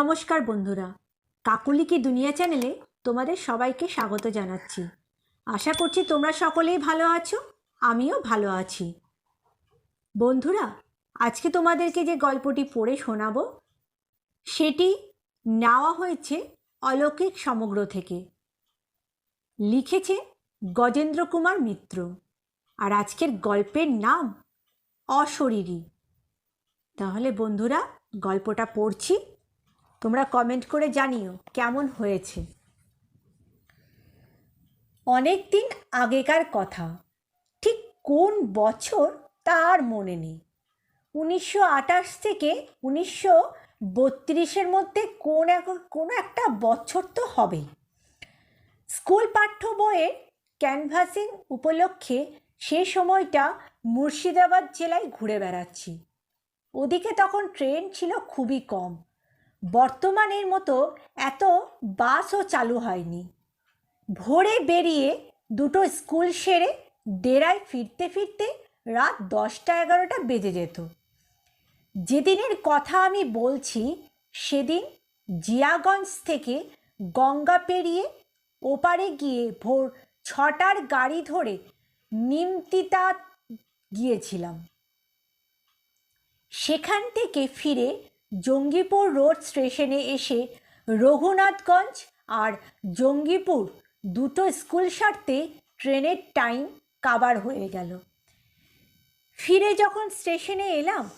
নমস্কার বন্ধুরা কাকুলি কি দুনিয়া চ্যানেলে তোমাদের সবাইকে স্বাগত জানাচ্ছি। আশা করছি তোমরা সকলেই ভালো আছো, আমিও ভালো আছি। বন্ধুরা, আজকে তোমাদেরকে যে গল্পটি পড়ে শোনাবো, সেটি নেওয়া হয়েছে অলৌকিক সমগ্র থেকে। লিখেছে গজেন্দ্র কুমার মিত্র আর আজকের গল্পের নাম অশরীরী। তাহলে বন্ধুরা, গল্পটা পড়ছি। তোমরা কমেন্ট করে জানিও কেমন হয়েছে। অনেক দিন আগেকার কথা, ঠিক কোন বছর তার মনে নেই। উনিশশো আঠাশ থেকে উনিশশো বত্রিশের মধ্যে কোন এক, কোনো একটা বছর তো হবেই স্কুল পাঠ্য বইয়ের ক্যানভাসিং উপলক্ষে সে সময়টা মুর্শিদাবাদ জেলায় ঘুরে বেড়াচ্ছি। ওদিকে তখন ট্রেন ছিল খুবই কম। বর্তমানের মতো এত বাসও চালু হয়নি। ভোরে বেরিয়ে দুটো স্কুল সেরে ডেরায় ফিরতে ফিরতে রাত দশটা এগারোটা বেজে যেত। যেদিনের কথা আমি বলছি, সেদিন জিয়াগঞ্জ থেকে গঙ্গা পেরিয়ে ওপারে গিয়ে ভোর ছটার গাড়ি ধরে নিমতিতা গিয়েছিলাম। সেখান থেকে ফিরে জঙ্গিপুর রোড স্টেশনে এসে রঘুনাথগঞ্জ আর জঙ্গিপুর দুটো স্কুল সারতে ট্রেনের টাইম কাবার হয়ে গেল। ফিরে যখন স্টেশনে এলাম,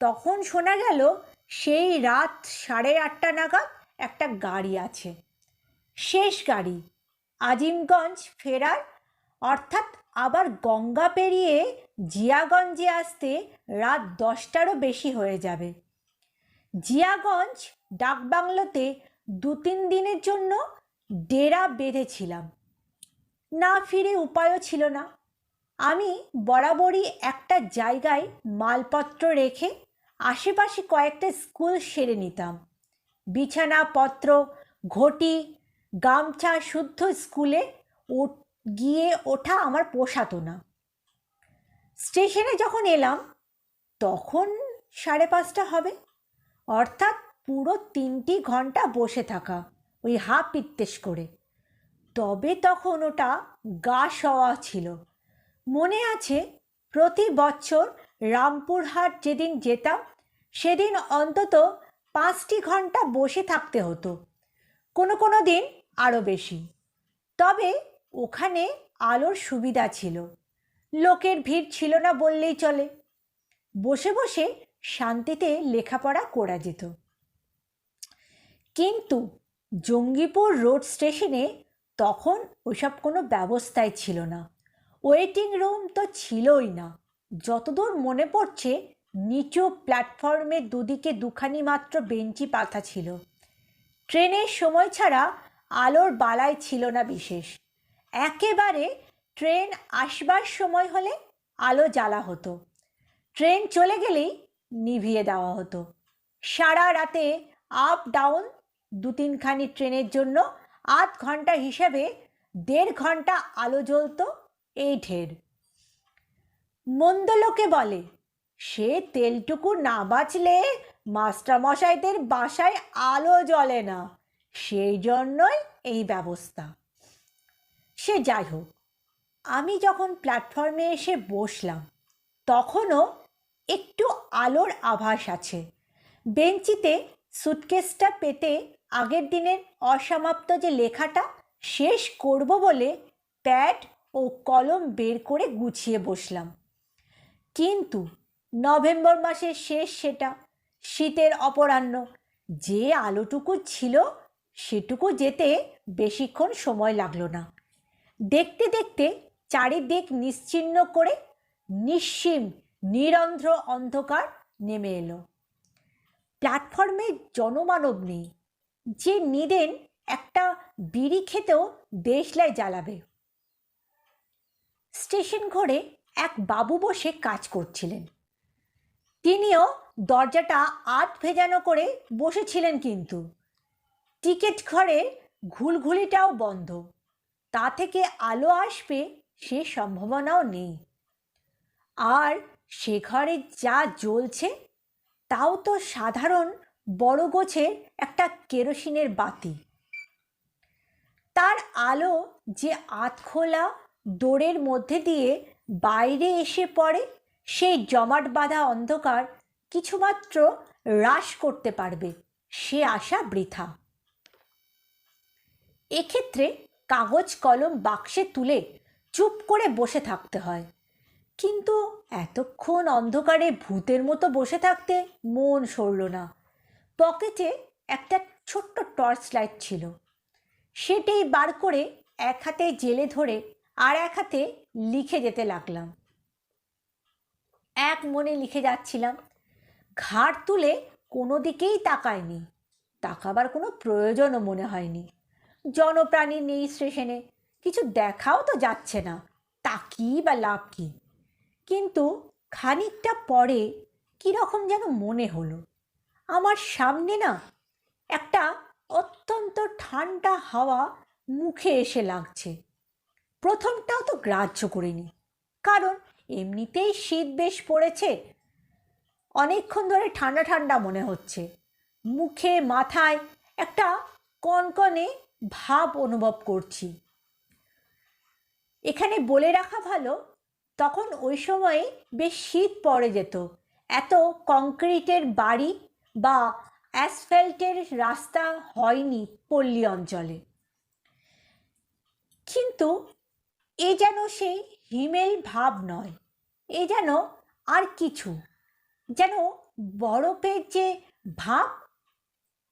তখন শোনা গেল সেই রাত সাড়ে আটটা নাগাদ একটা গাড়ি আছে। শেষ গাড়ি, আজিমগঞ্জ ফেরার, অর্থাৎ আবার গঙ্গা পেরিয়ে জিয়াগঞ্জে আসতে রাত দশটারও বেশি হয়ে যাবে। জিয়াগঞ্জ ডাকবাংলোতে দু তিন দিনের জন্য ডেরা বেঁধেছিলাম। না ফিরে উপায়ও ছিল না। আমি বরাবরই একটা জায়গায় মালপত্র রেখে আশেপাশে কয়েকটা স্কুল সেরে নিতাম। বিছানাপত্র, ঘটি, গামছা শুদ্ধ স্কুলে ও গিয়ে ওঠা আমার পোষাতো না। স্টেশনে যখন এলাম, তখন সাড়ে পাঁচটা হবে। অর্থাৎ পুরো তিনটি ঘণ্টা বসে থাকা, ওই হাফ পিত্তেশ করে। তবে তখন ওটা গা সওয়া ছিল। মনে আছে, প্রতি বছর রামপুরহাট যেদিন যেতাম, সেদিন অন্তত পাঁচটি ঘণ্টা বসে থাকতে হতো। কোনো কোনো দিন আরও বেশি। তবে ওখানে আলোর সুবিধা ছিল। লোকের ভিড় ছিল না বললেই চলে। বসে বসে শান্তিতে লেখাপড়া করা যেত। কিন্তু জঙ্গিপুর রোড স্টেশনে তখন ওইসব কোনো ব্যবস্থাই ছিল না। ওয়েটিং রুম তো ছিলই না। যতদূর মনে পড়ছে, নিচু প্ল্যাটফর্মে দুদিকে দুখানি মাত্র বেঞ্চি পাতা ছিল। ট্রেনের সময় ছাড়া আলোর বালাই ছিল না বিশেষ। একেবারে ট্রেন আসবার সময় হলে আলো জ্বালা হতো। ট্রেন চলে গেলেই নিভিয়ে দেওয়া হতো। সারা রাতে আপ ডাউন দু তিনখানি ট্রেনের জন্য আধ ঘণ্টা হিসেবে দেড় ঘণ্টা আলো জ্বলতো এই ঢের। মন্দ লোকে বলে, সে তেলটুকু না বাঁচলে মাস্টারমশাইদের বাসায় আলো জ্বলে না। সেই জন্যই এই ব্যবস্থা। সে যাই হোক, আমি যখন প্ল্যাটফর্মে এসে বসলাম, তখনও একটু আলোর আভাস আছে। বেঞ্চিতে সুটকেসটা পেতে আগের দিনের অসমাপ্ত যে লেখাটা, শেষ করব বলে প্যাড ও কলম বের করে গুছিয়ে বসলাম। কিন্তু নভেম্বর মাসের শেষ সেটা, শীতের অপরাহ্ন, যে আলোটুকু ছিল সেটুকু যেতে বেশিক্ষণ সময় লাগল না। দেখতে দেখতে চারিদিক নিশ্চিহ্ন করে নিশ্চিম নিরন্ধ্র অন্ধকার নেমে এলো। প্ল্যাটফর্মে জনমানব নেই। যে নিদেন একটা বিড়ি খেতেও দেশলাই জ্বালাবে। স্টেশন ঘরে এক বাবু বসে কাজ করছিলেন। তিনিও দরজাটা আট ভেজানো করে বসেছিলেন কিন্তু। টিকিট ঘরে ঘুলঘুলিটাও বন্ধ। তা থেকে আলো আসবে সে সম্ভাবনাও নেই। আর সে ঘরে যা জ্বলছে, তাও তো সাধারণ বড় গোছের একটা কেরোসিনের বাতি। তার আলো যে আতখোলা দোরের মধ্যে দিয়ে বাইরে এসে পড়ে, সেই জমাট বাঁধা অন্ধকার কিছুমাত্র হ্রাস করতে পারবে, সে আশা বৃথা। এক্ষেত্রে কাগজ কলম বাক্সে তুলে চুপ করে বসে থাকতে হয়। কিন্তু এতক্ষণ অন্ধকারে ভূতের মতো বসে থাকতে মন সরল না। পকেটে একটা ছোট্ট টর্চ লাইট ছিল। সেটাই বার করে এক হাতে জেলে ধরে আর এক হাতে লিখে যেতে লাগলাম। এক মনে লিখে যাচ্ছিলাম, ঘাড় তুলে কোনো দিকেই তাকায়নি। তাকাবার কোনো প্রয়োজনও মনে হয়নি। জনপ্রাণী নেই স্টেশনে, কিছু দেখাও তো যাচ্ছে না। তাকিই বা লাভ কী? কিন্তু খানিকটা পরে কীরকম যেন মনে হলো। আমার সামনে না একটা অত্যন্ত ঠান্ডা হাওয়া মুখে এসে লাগছে। প্রথমটাও তো গ্রাহ্য করিনি, কারণ এমনিতেই শীত বেশ পড়েছে। অনেকক্ষণ ধরে ঠান্ডা ঠান্ডা মনে হচ্ছে। মুখে, মাথায় একটা কনকনে ভাব অনুভব করছি। এখানে বলে রাখা ভালো তখন ওই সময়ে বেশ শীত পড়ে যেত। এত কংক্রিটের বাড়ি বা অ্যাসফ্যাল্টের রাস্তা হয়নি পল্লী অঞ্চলে। কিন্তু এ যেন সেই হিমেল ভাব নয়, এ যেন আর কিছু, যেন বরফের যে ভাব,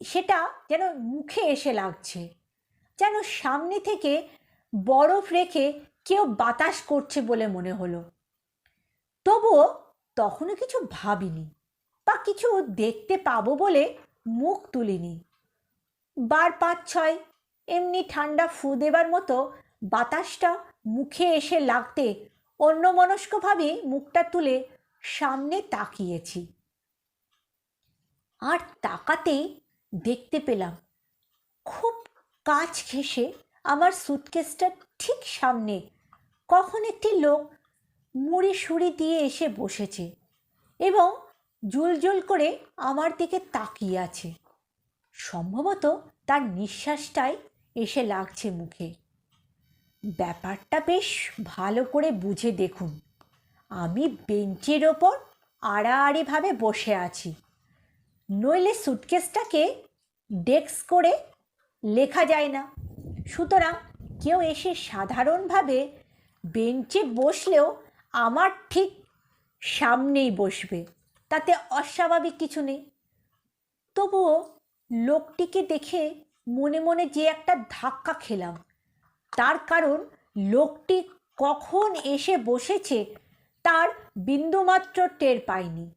সেটা যেন মুখে এসে লাগছে, যেন সামনে থেকে বরফ রেখে কেউ বাতাস করছে বলে মনে হলো। তবুও তখনও কিছু ভাবিনি বা কিছু দেখতে পাবো বলে মুখ তুলিনি। বার পাঁচ ছয় এমনি ঠান্ডা ফু দেবার মতো বাতাসটা মুখে এসে লাগতে অন্যমনস্কভাবে মুখটা তুলে সামনে তাকিয়েছি। আর তাকাতেই দেখতে পেলাম, খুব কাছ ঘেঁষে আমার সুটকেসটা ঠিক সামনে কখন একটি লোক মুড়ি সুড়ি দিয়ে এসে বসেছে এবং জুলজুল করে আমার দিকে তাকিয়ে আছে। সম্ভবত তার নিঃশ্বাসটাই এসে লাগছে মুখে। ব্যাপারটা বেশ ভালো করে বুঝে দেখুন। আমি বেঞ্চের ওপর আড়াআড়িভাবে বসে আছি। নইলে সুটকেসটাকে ডেস্ক করে লেখা যায় না। সুতরাং কেউ এসে সাধারণভাবে বেঞ্চে বসলেও আমার ঠিক সামনেই বসবে। তাতে অস্বাভাবিক কিছু নেই। তবুও লোকটিকে দেখে মনে মনে যে একটা ধাক্কা খেলাম। তার কারণ লোকটি কখন এসে বসেছে তার বিন্দুমাত্র টের পাইনি।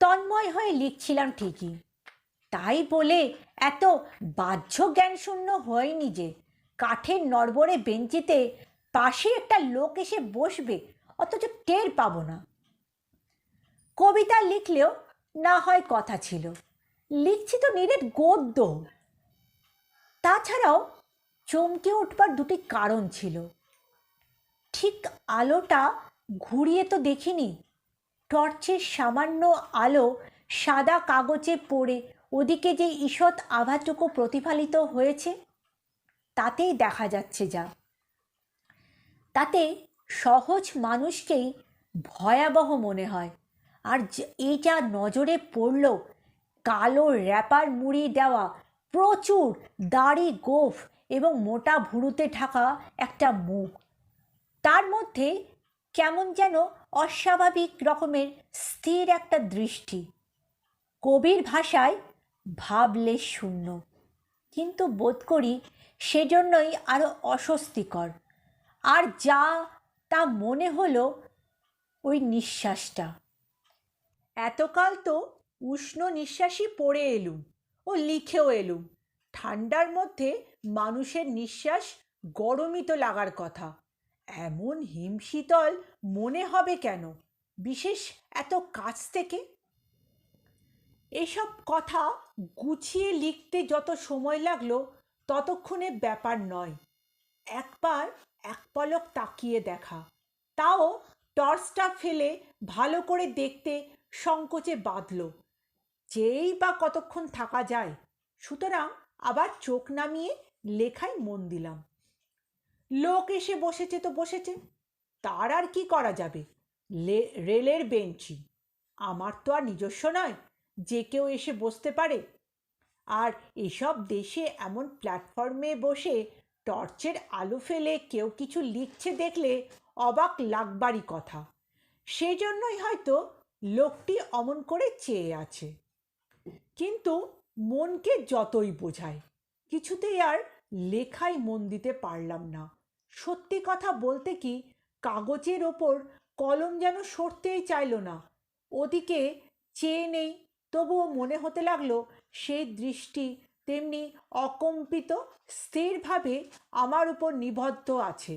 তন্ময় হয়ে লিখছিলাম ঠিকই। তাই বলে এত বাহ্য জ্ঞান শূন্য হয়নি যে কাঠের নড়বড়ে বেঞ্চিতে পাশে একটা লোক এসে বসবে, অথচ টের পাবো না। কবিতা লিখলেও না হয় কথা ছিল। লিখছি তো নিরেট গদ্য। তাছাড়াও চমকে উঠবার দুটি কারণ ছিল। ঠিক আলোটা ঘুরিয়ে তো দেখিনি। টর্চের সামান্য আলো সাদা কাগজে পড়ে ওদিকে যে ঈষৎ আভাটুকু প্রতিফলিত হয়েছে, তাতেই দেখা যাচ্ছে যা। তাতে সহজ মানুষকেই ভয়াবহ মনে হয়। আর যা নজরে পড়ল কালো র্যাপার মুড়ি দেওয়া, প্রচুর দাড়ি গোফ এবং মোটা ভুরুতে ঢাকা একটা মুখ। তার মধ্যে কেমন যেন অস্বাভাবিক রকমের স্থির একটা দৃষ্টি। কবির ভাষায় ভাবলে শূন্য। কিন্তু বোধ করি সেজন্যই আরও অস্বস্তিকর। আর যা তা মনে হলো ওই নিঃশ্বাসটা। এতকাল তো উষ্ণ নিঃশ্বাসই পড়ে এলুম ও লিখেও এলুম। ঠান্ডার মধ্যে মানুষের নিঃশ্বাস গরমই তো লাগার কথা। এমন হিমশীতল মনে হবে কেন? বিশেষ এত কাছ থেকে? এসব কথা গুছিয়ে লিখতে যত সময় লাগল ততক্ষণে ব্যাপার নয়। একবার এক পলক তাকিয়ে দেখা। তাও টর্চটা ফেলে ভালো করে দেখতে সংকোচে বাঁধল। যেই বা কতক্ষণ থাকা যায়, সুতরাং আবার চোখ নামিয়ে লেখায় মন দিলাম। লোক এসে বসেছে তো বসেছে, তার আর কি করা যাবে? রেলের বেঞ্চি। আমার তো আর নিজস্ব নয়, যে কেউ এসে বসতে পারে। আর এসব দেশে এমন প্ল্যাটফর্মে বসে টর্চের আলো ফেলে কেউ কিছু লিখছে দেখলে অবাক লাগবারই কথা। সেই জন্যই হয়তো লোকটি অমন করে চেয়ে আছে। কিন্তু মনকে যতই বোঝায়, কিছুতেই আর লেখায় মন দিতে পারলাম না। সত্যি কথা বলতে কি, কাগজের ওপর কলম যেন সরতেই চাইল না। ওদিকে চেয়ে নেই, তবুও মনে হতে লাগল, সেই দৃষ্টি তেমনি অকম্পিত, স্থিরভাবে আমার উপর নিবদ্ধ আছে।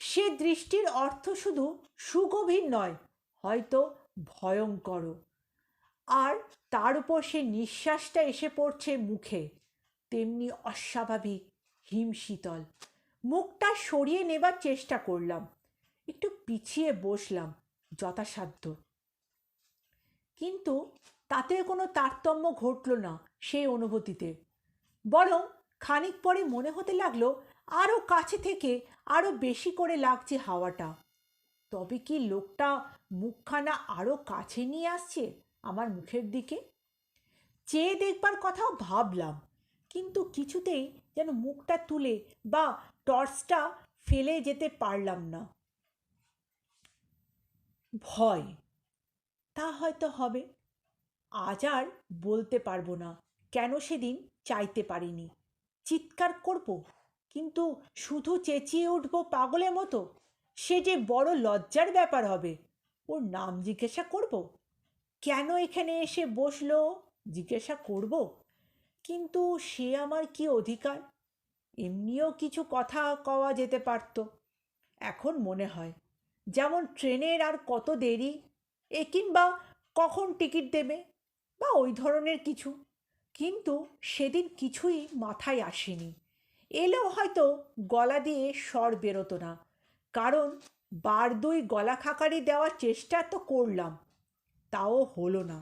সে দৃষ্টির অর্থ শুধু সুগভীর নয়, হয়তো ভয়ঙ্কর আর তার উপর সে নিঃশ্বাসটা এসে পড়ছে মুখে, তেমনি অস্বাভাবিক, হিমশীতল। মুখটা সরিয়ে নেবার চেষ্টা করলাম, একটু পিছিয়ে বসলাম যথাসাধ্য। কিন্তু তাতে কোনো তারতম্য ঘটল না সেই অনুভূতিতে। বরং খানিক পরে মনে হতে লাগল আরও কাছে থেকে আরও বেশি করে লাগছে হাওয়াটা। তবে কি লোকটা মুখখানা আরও কাছে নিয়ে আসছে আমার মুখের দিকে? চেয়ে দেখবার কথাও ভাবলাম, কিন্তু কিছুতেই যেন মুখটা তুলে বা টর্চটা ফেলে যেতে পারলাম না। ভয়, তা হয়তো হবে, আজ আর বলতে পারব না। কেন সেদিন চাইতে পারিনি? চিৎকার করব, কিন্তু শুধু চেঁচিয়ে উঠবো পাগলের মতো? সে যে বড় লজ্জার ব্যাপার হবে, ওর নাম জিজ্ঞাসা করব? কেন এখানে এসে বসল জিজ্ঞাসা করব? কিন্তু সে আমার কি অধিকার? এমনিও কিছু কথা কওয়া যেতে পারত। এখন মনে হয়, যেমন ট্রেনের আর কত দেরি, এ কিংবা কখন টিকিট দেবে, বা ওই ধরনের কিছু। কিন্তু সেদিন কিছুই মাথায় আসেনি। এলেও হয়তো গলা দিয়ে স্বর বেরোতো না। কারণ বার দুই গলা খাকারি দেওয়ার চেষ্টা তো করলাম, তাও হলো না।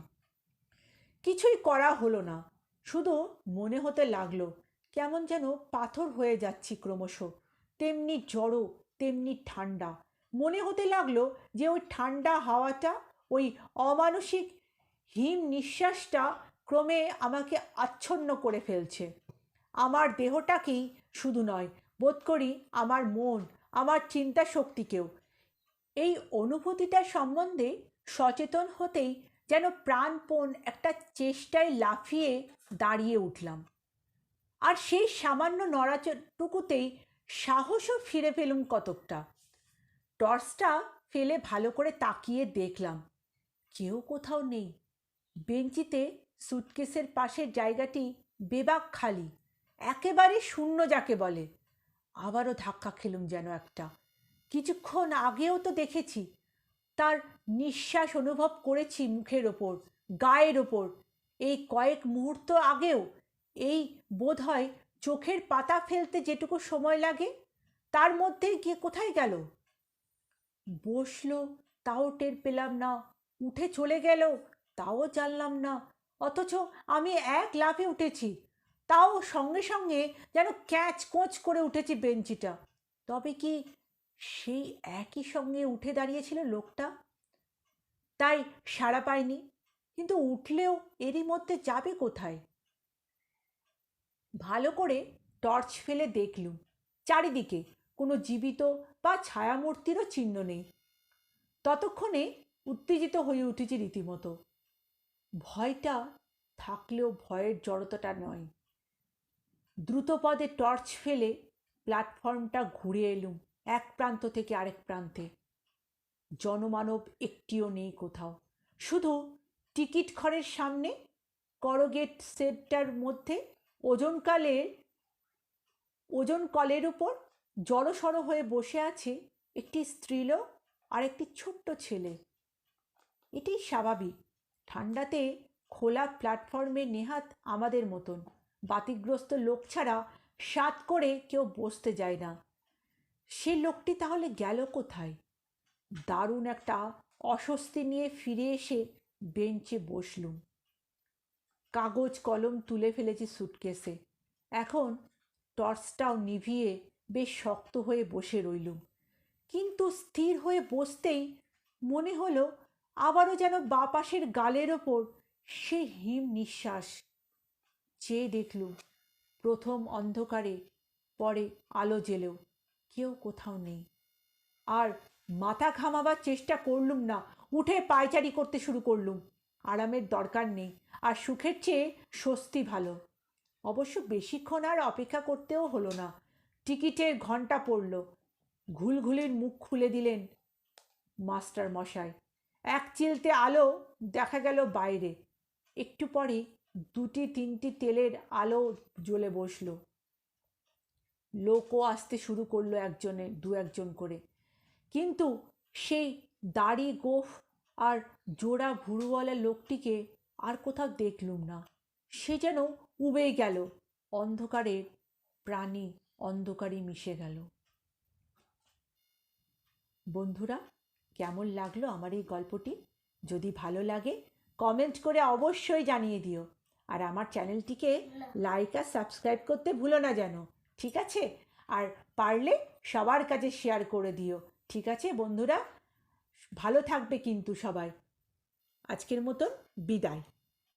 কিছুই করা হলো না। শুধু মনে হতে লাগল, কেমন যেন পাথর হয়ে যাচ্ছি ক্রমশ। তেমনি জড়ো তেমনি ঠান্ডা। মনে হতে লাগল যে ওই ঠান্ডা হাওয়াটা, ওই অমানসিক হিম নিঃশ্বাসটা ক্রমে আমাকে আচ্ছন্ন করে ফেলছে। আমার দেহটাকেই শুধু নয়, বোধ করি আমার মন, আমার চিন্তা শক্তিকেও এই অনুভূতিটার সম্বন্ধে সচেতন হতেই যেন প্রাণপণ একটা চেষ্টায় লাফিয়ে দাঁড়িয়ে উঠলাম। আর সেই সামান্য নড়াচটুকুতেই সাহসও ফিরে পেলুম কতকটা। টর্চটা ফেলে ভালো করে তাকিয়ে দেখলাম, কেউ কোথাও নেই। বেঞ্চিতে সুটকেসের পাশের জায়গাটি বেবাক খালি, একেবারে শূন্য যাকে বলে। আবারও ধাক্কা খেলুম যেন একটা। কিছুক্ষণ আগেও তো দেখেছি, তার নিঃশ্বাস অনুভব করেছি মুখের ওপর, গায়ের ওপর। এই কয়েক মুহূর্ত আগেও, এই বোধহয় চোখের পাতা ফেলতে যেটুকু সময় লাগে, তার মধ্যেই গিয়ে কোথায় গেল? বসল, তাও টের পেলাম না, উঠে চলে গেল, তাও জানলাম না অথচ আমি এক লাফে উঠেছি। তাও সঙ্গে সঙ্গে যেন ক্যাচ কোচ করে উঠেছি বেঞ্চিটা। তবে কি সেই একই সঙ্গে উঠে দাঁড়িয়েছিল লোকটা? তাই সাড়া পায়নি কিন্তু উঠলেও এরই মধ্যে যাবে কোথায়? ভালো করে টর্চ ফেলে দেখলুম, চারিদিকে কোনো জীবিত বা ছায়ামূর্তিরও চিহ্ন নেই। ততক্ষণে উত্তেজিত হয়ে উঠেছি রীতিমতো। ভয়টা থাকলেও ভয়ের জড়তাটা নয়। দ্রুতপদে টর্চ ফেলে প্ল্যাটফর্মটা ঘুরে এলুম, এক প্রান্ত থেকে আরেক প্রান্তে। জনমানব একটিও নেই কোথাও। শুধু টিকিট ঘরের সামনে করগেট সেটটার মধ্যে ওজনকালের ওজন কলের উপর জড়সড় হয়ে বসে আছে একটি স্ত্রীলোক আর একটি ছোট্ট ছেলে। এটি স্বাভাবিক। ঠান্ডাতে খোলা প্ল্যাটফর্মে নেহাত আমাদের মতন। বাতিগ্রস্ত লোক ছাড়া সাত করে কেউ বসতে যায় না। সে লোকটি তাহলে গেল কোথায়? দারুণ একটা অস্বস্তি নিয়ে ফিরে এসে বেঞ্চে বসলুম কাগজ কলম তুলে ফেলেছি সুটকেসে। এখন টর্চটাও নিভিয়ে বেশ শক্ত হয়ে বসে রইলুম। কিন্তু স্থির হয়ে বসতেই মনে হলো আবারও যেন বাপাসের গালের ওপর সে হিম নিঃশ্বাস। চেয়ে দেখলুম প্রথম অন্ধকারে পরে আলো জেলেও কেউ কোথাও নেই। আর মাথা ঘামাবার চেষ্টা করলুম না, উঠে পায়চারি করতে শুরু করলুম। আরামের দরকার নেই, আর সুখের চেয়ে স্বস্তি ভালো। অবশ্য বেশিক্ষণ আর অপেক্ষা করতেও হলো না। টিকিটের ঘণ্টা পড়ল। ঘুলঘুলির মুখ খুলে দিলেন মাস্টার মশাই এক চিলতে আলো দেখা গেল বাইরে। একটু পরে দুটি তিনটি তেলের আলো জ্বলে বসল। লোকও আসতে শুরু করল একজনে, দু একজন করে। কিন্তু সেই দাড়ি গোফ আর জোড়া ভুরুওয়ালা লোকটিকে আর কোথাও দেখলুম না। সে যেন উবে গেল। অন্ধকারের প্রাণী অন্ধকারে মিশে গেল। বন্ধুরা কেমন লাগল আমার এই গল্পটি? যদি ভালো লাগে কমেন্ট করে অবশ্যই জানিয়ে দিও। আর আমার চ্যানেলটিকে লাইক আর সাবস্ক্রাইব করতে ভুলো না যেন, ঠিক আছে? আর পারলে সবার কাছে শেয়ার করে দিও, ঠিক আছে বন্ধুরা? ভালো থাকবে কিন্তু সবাই। আজকের মতন বিদায়।